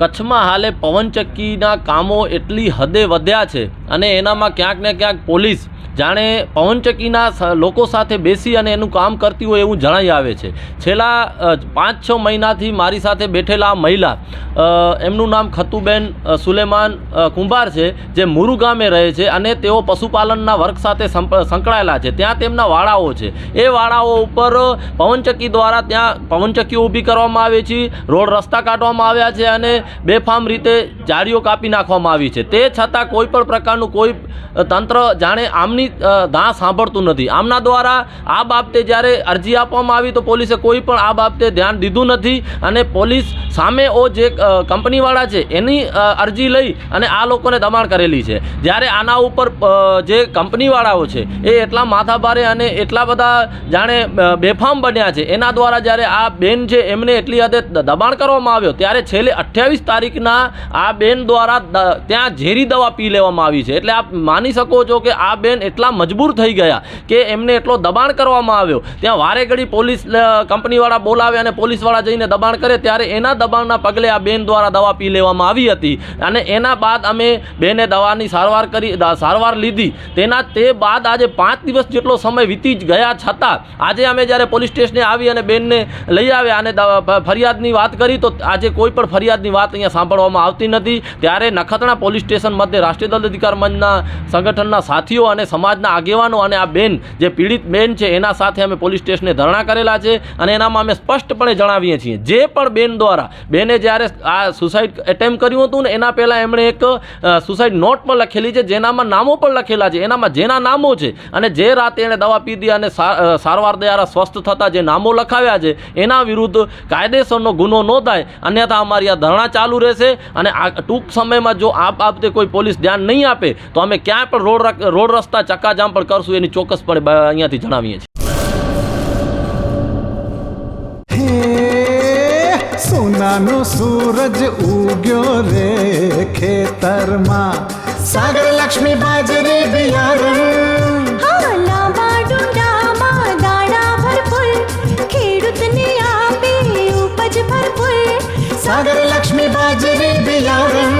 કચ્છમાં હાલે પવનચક્કીના કામો એટલી હદે વધ્યા છે. અને એનામાં ક્યાંક ને ક્યાંક પોલીસ જાણે પવનચક્કીના લોકો સાથે બેસી અને એનું કામ કરતી હોય એવું જણાઈ આવે છે. છેલ્લા પાંચ છ મહિનાથી મારી સાથે બેઠેલા મહિલા એમનું નામ ખતુબેન સુલેમાન કુંભાર છે, જે મુરુ ગામે રહે છે અને તેઓ પશુપાલનના વર્ગ સાથે સંકળાયેલા છે. ત્યાં તેમના વાડાઓ છે. એ વાડાઓ ઉપર પવનચક્કી દ્વારા ત્યાં પવનચક્કીઓ ઊભી કરવામાં આવી છે, રોડ રસ્તા કાઢવામાં આવ્યા છે અને બેફામ રીતે જાળીઓ કાપી નાખવામાં આવી છે. તે છતાં કોઈ પણ પ્રકારનું કોઈ તંત્ર જાણે આમની ધા સાંભળતું નથી. આમના દ્વારા આ બાબતે જ્યારે અરજી આપવામાં આવી તો પોલીસે કોઈ પણ આ બાબતે ધ્યાન દીધું નથી અને પોલીસ સામે ઓ જે કંપનીવાળા છે એની અરજી લઈ અને આ લોકોને દબાણ કરેલી છે. જ્યારે આના ઉપર જે કંપનીવાળાઓ છે એ એટલા માથાભારે અને એટલા બધા જાણે બેફામ બન્યા છે, એના દ્વારા જ્યારે આ બેન છે એમને એટલી હદે દબાણ કરવામાં આવ્યો, ત્યારે છેલ્લે અઠ્યાવીસ તારીખના આ બેન દ્વારા ત્યાં ઝેરી દવા પી લેવામાં આવી છે. એટલે આપ માની શકો છો કે આ બેન એટલા મજબૂર થઈ ગયા કે એમને એટલો દબાણ કરવામાં આવ્યો. ત્યાં વારે ઘડી પોલીસ કંપનીવાળા બોલાવે અને પોલીસવાળા જઈને દબાણ કરે, ત્યારે એના દબાણના પગલે આ બેન દ્વારા દવા પી લેવામાં આવી હતી. અને એના બાદ અમે બેને દવાની સારવાર કરી સારવાર લીધી. તેના, તે બાદ આજે પાંચ દિવસ જેટલો સમય વીતી જ ગયા છતાં, આજે અમે જ્યારે પોલીસ સ્ટેશને આવી અને બેનને લઈ આવ્યા અને ફરિયાદની વાત કરી, તો આજે કોઈ પણ ફરિયાદની વાત અહીંયા સાંભળવામાં આવતી નથી. ત્યારે નખત્રાણા પોલીસ સ્ટેશન મધ્યે રાષ્ટ્રીય દંડ અધિકાર મંચના સંગઠનના સાથીઓ અને સમાજના આગેવાનો અને આ બેન જે પીડિત બેન છે, એના સાથે અમે પોલીસ સ્ટેશને ધરણા કરેલા છે અને એનામાં અમે સ્પષ્ટપણે જણાવીએ છીએ, જે પણ બેન દ્વારા, બેને જ્યારે આ સુસાઇડ એટેમ્પ કર્યું હતું ને, એના પહેલાં એમણે એક સુસાઇડ નોટ પણ લખેલી છે, જેનામાં નામો પણ લખેલા છે, એનામાં જેના નામો છે અને જે રાતે એણે દવા પીધી અને સારવાર દ્વારા સ્વસ્થ થતા જે નામો લખાવ્યા છે, એના વિરુદ્ધ કાયદેસરનો ગુનો નોંધાય, અન્યથા અમારી આ ધરણા ચાલુ રહેશે અને આ ટૂંક સમયમાં જો આ બાબતે કોઈ પોલીસ ધ્યાન નહીં આપે તો અમે ક્યાંય પણ રોડ રોડ રસ્તા ચક્કાજામ પણ કરશું એની ચોક્કસપણે અહીંયાથી જણાવીએ છીએ. સોનાનો સૂરજ ઉગ્યો રે ખેતરમાં. સાગર લક્ષ્મી બાજરી બિયારણ. આપે સાગર લક્ષ્મી બાજરી બિયારણ.